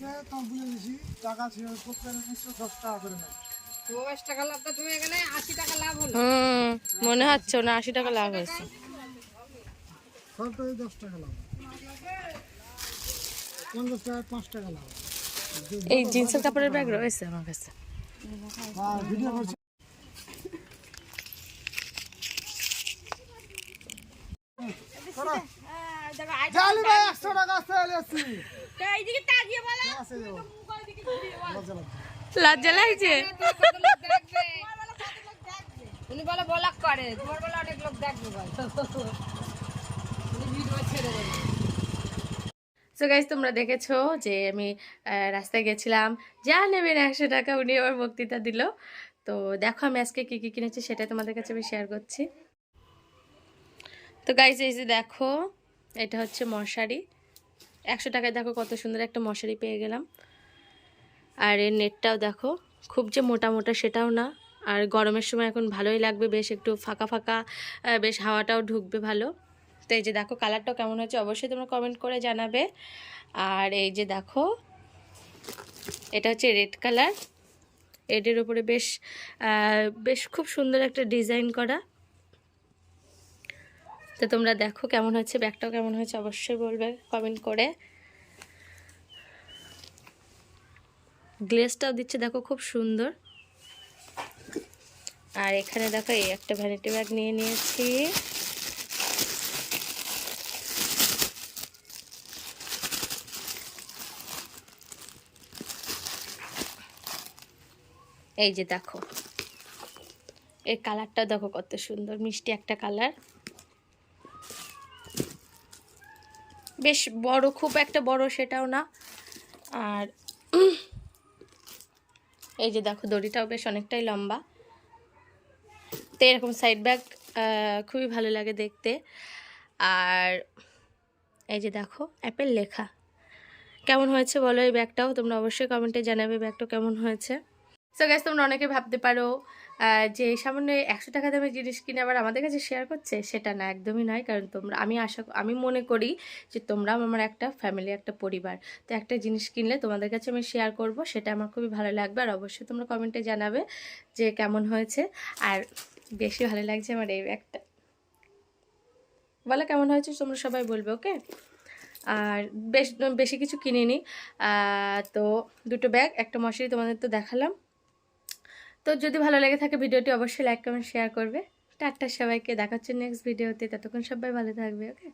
আসছে তখন দিছি টাকা ছিল প্রত্যেক নিশ্চয় দশ টাকা করে নেয়। দশ টাকা লাভটা তুমি এখানে আশি টাকা লাভ হলো। হুম মনে হচ্ছে না আশি টাকা লাভ হয়েছে। সবটাই দশ টাকা লাভ। পঞ্চাশ টাকা পাঁচ টাকা লাভ। এই জিন্সের কাপড়ের ব্যাগ রয়েছে আমার কাছে। জালি ভাই একশো টাকা আসতে আসছি এইদিকে তাকিয়ে বলো। লজ্জা লাগছে। উনি বলে বলাক করে। তোমার বলে অনেক লোক দেখবে ভিডিও ছেড়ে দেবে। সো গাইজ তোমরা দেখেছ যে আমি রাস্তায় গেছিলাম। যা নেবেন একশো টাকা উনি আমার বক্তৃতা দিল। তো দেখো আমি আজকে কী কী কিনেছি সেটাই তোমাদের কাছে আমি শেয়ার করছি। তো গাইজ এই যে দেখো এটা হচ্ছে মশারি। একশো টাকায় দেখো কত সুন্দর একটা মশারি পেয়ে গেলাম। আর এর নেটটাও দেখো, খুব যে মোটা মোটা সেটাও না। আর গরমের সময় এখন ভালোই লাগবে, বেশ একটু ফাঁকা ফাঁকা বেশ হাওয়াটাও ঢুকবে ভালো। তো এই যে দেখো কালারটাও কেমন হয়েছে, অবশ্যই তোমরা কমেন্ট করে জানাবে। আর এই যে দেখো, এটা হচ্ছে রেড কালার রেডের উপরে বেশ বেশ খুব সুন্দর একটা ডিজাইন করা। তো তোমরা দেখো কেমন হয়েছে, ব্যাগটাও কেমন হয়েছে, অবশ্যই বলবে কমেন্ট করে। গ্লেসটাও দিচ্ছে, দেখো খুব সুন্দর। আর এখানে দেখো এই একটা ভ্যানিটি ব্যাগ নিয়ে নিয়েছি। এই যে দেখো, এর কালারটা দেখো কত সুন্দর, মিষ্টি একটা কালার বেশ বড়, খুব একটা বড় সেটাও না। আর এই যে দেখো, দড়িটাও বেশ অনেকটাই লম্বা। তো এরকম সাইড ব্যাগ খুবই ভালো লাগে দেখতে। আর এই যে দেখো অ্যাপেল লেখা। কেমন হয়েছে বলো এই ব্যাগটাও তোমরা অবশ্যই কমেন্টে জানাবে ব্যাগটা কেমন হয়েছে। সো গ্যাস তোমরা অনেকে ভাবতে পারো যে সামান্য একশো টাকা দামের জিনিস কিনে আবার আমাদের কাছে শেয়ার করছে? সেটা না, একদমই নয়। কারণ তোমরা, আমি আশা, আমি মনে করি যে তোমরাও আমার একটা ফ্যামিলি একটা পরিবার। তো একটা জিনিস কিনলে তোমাদের কাছে আমি শেয়ার করব, সেটা আমার খুবই ভালো লাগবে। আর অবশ্যই তোমরা কমেন্টে জানাবে যে কেমন হয়েছে। আর বেশি ভালো লাগছে আমার এই ব্যাগটা বলো কেমন হয়েছে, তোমরা সবাই বলবে ওকে আর বেশ, বেশি কিছু কিনিনি। তো দুটো ব্যাগ একটা মশারি তোমাদের তো দেখালাম। তো যদি ভালো লেগে থাকে ভিডিওটি, অবশ্যই লাইক কমেন্ট শেয়ার করবে। টাটা সবাইকে দেখাচ্ছে নেক্সট ভিডিওতে ততক্ষণ সবাই ভালো থাকবে ওকে